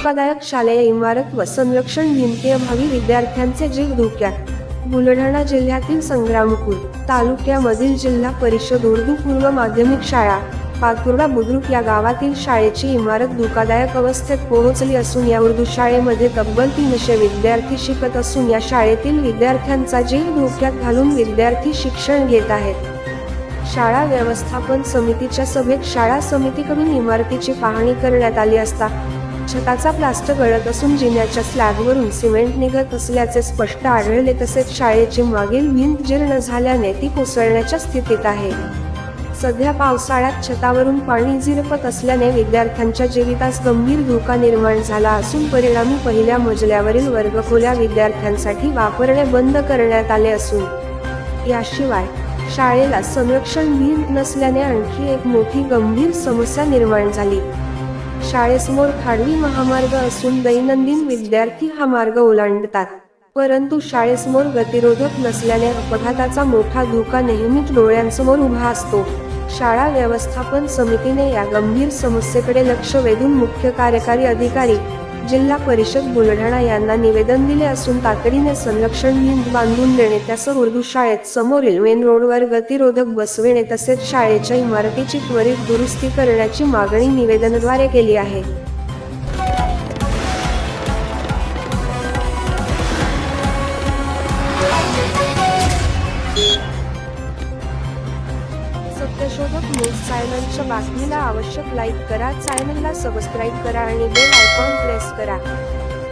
धोकादायक शालेय इमारत व संरक्षण भिंतीअभावी विद्यार्थ्यांचे जीव धोक्यात. बुलढाणा जिल्ह्यातील संग्रामपूर तालुक्यामधील जिल्हा परिषद उर्दू पूर्व माध्यमिक शाळा पातुर्डा बुद्रुक या गावातील शाळेची इमारत धोकादायक अवस्थेत पोहोचली असून या उर्दू शाळेमध्ये तब्बल तीनशे विद्यार्थी शिकत असून या शाळेतील विद्यार्थ्यांचा जीव धोक्यात घालून विद्यार्थी शिक्षण घेत आहेत. शाळा व्यवस्थापन समितीच्या सभेत शाळा समितीकडून इमारतीची पाहणी करण्यात आली असता छताचा प्लास्टर गळत असून जिन्याच्या स्लॅबवरून सिमेंट निघत असल्याचे स्पष्ट आढळले तसेच शाळेची मागील भिंत जीर्ण झाल्याने ती कोसळण्याच्या स्थितीत आहे. सध्या पावसाळ्यात छतावरून पाणी झिरपत असल्याने विद्यार्थ्यांच्या जीवितास गंभीर धोका निर्माण झाला असून परिणामी पहिल्या मजल्यावरील वर्गखोल्या विद्यार्थ्यांसाठी वापरणे बंद करण्यात आले असून. याशिवाय शाळेला संरक्षण भिंत नसल्याने आणखी एक मोठी गंभीर समस्या निर्माण झाली. शाळेसमोर खाडवी महामार्ग असून दैनंदिन विद्यार्थी हा मार्ग ओलांडतात. परंतु शाळेसमोर गतिरोधक नसल्याने अपघाताचा मोठा धोका नेहमीच डोळ्यांसमोर उभा असतो. शाळा व्यवस्थापन समितीने या गंभीर समस्येकडे लक्ष वेधून मुख्य कार्यकारी अधिकारी जिल्हा परिषद बुलढाणा यांना निवेदन दिले असून तातडीने संरक्षण भिंत बांधून देणे त्यासह उर्दू शाळेत समोरील मेन रोडवर गतिरोधक बसविणे तसेच शाळेच्या इमारतीची त्वरित दुरुस्ती करण्याची मागणी निवेदनाद्वारे केली आहे. सत्यशोधक न्यूज चॅनलच्या बातमीला आवश्यक लाईक करा. चॅनलला सबस्क्राईब करा आणि बेल आयकॉन प्रेस करा.